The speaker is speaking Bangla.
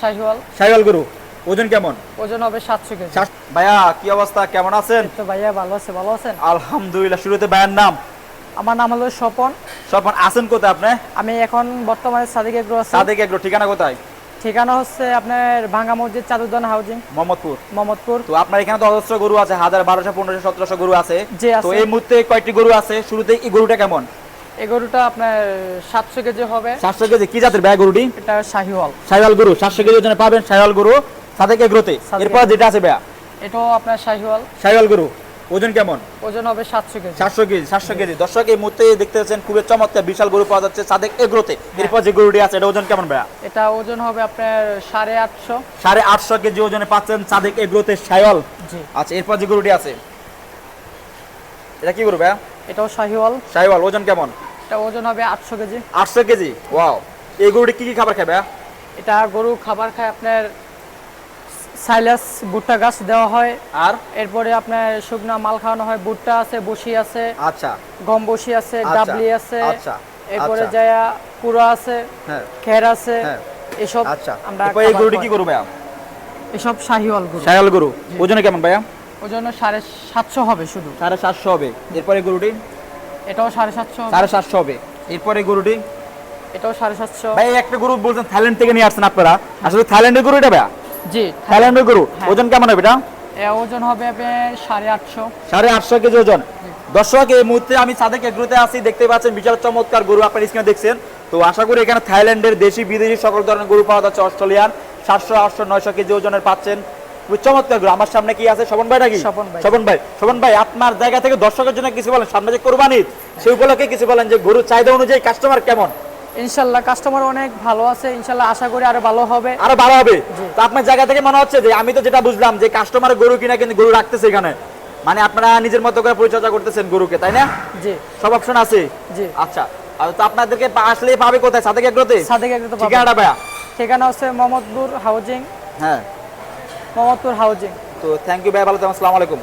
শাহিওয়াল। গরু ওজন কেমন? ওজন হবে সাতশো কেজি। ভাইয়া কি অবস্থা? কেমন আছেন? তো ভাইয়া ভালো আছে ভালো আছেন? আলহামদুলিল্লাহ শুরুতে ভাইয়ের নাম? আমার নাম হলো স্বপন। সরপন আছেন কোথায় আপনি? আমি এখন বর্তমানে সাদিক এগ্রো আছি। সাদেক এগ্রো ঠিকানা কোথায়? ঠিকানা হচ্ছে আপনার ভাঙ্গা মসজিদ চাদুদান হাউজিং মোহাম্মদপুর। মোহাম্মদপুর। তো আপনার এখানে তো অজস্র গরু আছে হাজার বারোশো পনেরোশো সতেরোশো গরু আছে। তো এই মুহূর্তে কয়টি গরু আছে? শুরুতে এই গরুটা কেমন? এই গরুটা আপনার সাতশো কেজি হবে। সাতশো কেজি কি জাতের ব্যয় গরুটি? এটা শাহিওয়াল। সাইওয়াল গরু সাতশো কেজি ওজনে পাবেন সাইওয়াল গরু সাদেক এগ্রোতে সাদেক এরপর যেটা আছে ব্যয় এটাও আপনার শাহিওয়াল। সাইওয়াল গরু ওজন কেমন? ওজন হবে সাতশো কেজি। সাতশো কেজি সাতশো কেজি। দর্শক এই মুহূর্তে দেখতে পাচ্ছেন খুবই চমৎকার বিশাল গরু পাওয়া যাচ্ছে সাদেক এগ্রোতে এরপর যে গরুটি আছে এটা ওজন কেমন ব্যয় এটা ওজন হবে আপনার সাড়ে আটশো। সাড়ে আটশো কেজি ওজনে পাচ্ছেন সাদেক এগ্রোতে সাইওয়াল জি। আচ্ছা এরপর যে গরুটি আছে এটা কি গরু ভাইয়া? এটাও শাহিওয়াল। সাইওয়াল ওজন কেমন? এটা ওজন হবে আটশো কেজি। আটশো কেজি? ওয়াও। এই গরুটি কি কি খাবার খাবে? এটা গরু খাবার খায় আপনার সাইলাস ভুট্টা গাছ দেওয়া হয়। আর? এরপরে আপনার শুকনা মাল খাওয়ানো হয় ভুট্টা আছে বসি আছে আচ্ছা। গম বসি আছে আচ্ছা, ডাবলি আছে আচ্ছা, এরপরে আচ্ছা। যায়া কুড়া আছে হ্যাঁ। খের আছে হ্যাঁ। এসব আচ্ছা। আমরা এই গরুটি কি। করব ভাইয়া? এসব শাহিওয়াল গরু। সাইওয়াল গরু। ওজনে কেমন ভাইয়া? ওই জন্য সাড়ে সাতশো হবে শুধু। সাড়ে সাতশো হবে। এরপরে গরুটি? এটাও সাড়ে সাতশো সাড়ে সাতশো হবে। এরপরে গরুটি? এটাও সাড়ে সাতশো। ভাই একটা গরু বলছেন থাইল্যান্ড থেকে নিয়ে আসছেন আপনারা। আসলে থাইল্যান্ডের গরু এটা ভাইয়া? জি থাইল্যান্ডের গরু। হ্যাঁ। ওজন কেমন হবে এটা? ওজন হবে সাড়ে আটশো। সাড়ে আটশো কেজি ওজন। দর্শক এই মুহূর্তে আমি সাদেক এগ্রোতে আছি দেখতে পাচ্ছেন বিশাল চমৎকার গরু আপনার স্ক্রিনে দেখছেন। তো আশা করি এখানে থাইল্যান্ডের দেশি বিদেশি সকল ধরনের গরু পাওয়া যাচ্ছে অস্ট্রেলিয়ান সাতশো আটশো নয়শো কেজি ওজনের পাচ্ছেন। চমৎকার আমার সামনে কি আছে? ভাই নাকি? স্বপন ভাই। ভাই। আপনার জায়গা থেকে দর্শকের জন্য কিছু বলেন। সামনে যে কোরবানি সেই উপলক্ষে কিছু বলেন যে গরু চাহিদা অনুযায়ী কাস্টমার কেমন? ইনশাল্লাহ কাস্টমার অনেক ভালো আছে। ইনশাল্লাহ আশা করি আরও ভালো হবে। আরও ভালো হবে? তো আপনার জায়গা থেকে মনে হচ্ছে যে আমি তো যেটা বুঝলাম যে কাস্টমার গরু কিনা কিন্তু গরু রাখতেছে এখানে। মানে আপনারা নিজের মতো করে পরিচর্যা করতেছেন গরুকে তাই না? জি। সব অপশন আছে? জি। আচ্ছা। আর তো আপনাদেরকে আসলে পাবে কোথায়? সাদেক এগ্রোতে? সাদেক। ঠিকানাটা ভাইয়া? ঠিকানা হচ্ছে মোহাম্মদপুর হাউজিং হ্যাঁ। মোহাম্মদপুর হাউজিং তো থ্যাংক ইউ ভাই ভালো থাকুন আসসালামু আলাইকুম।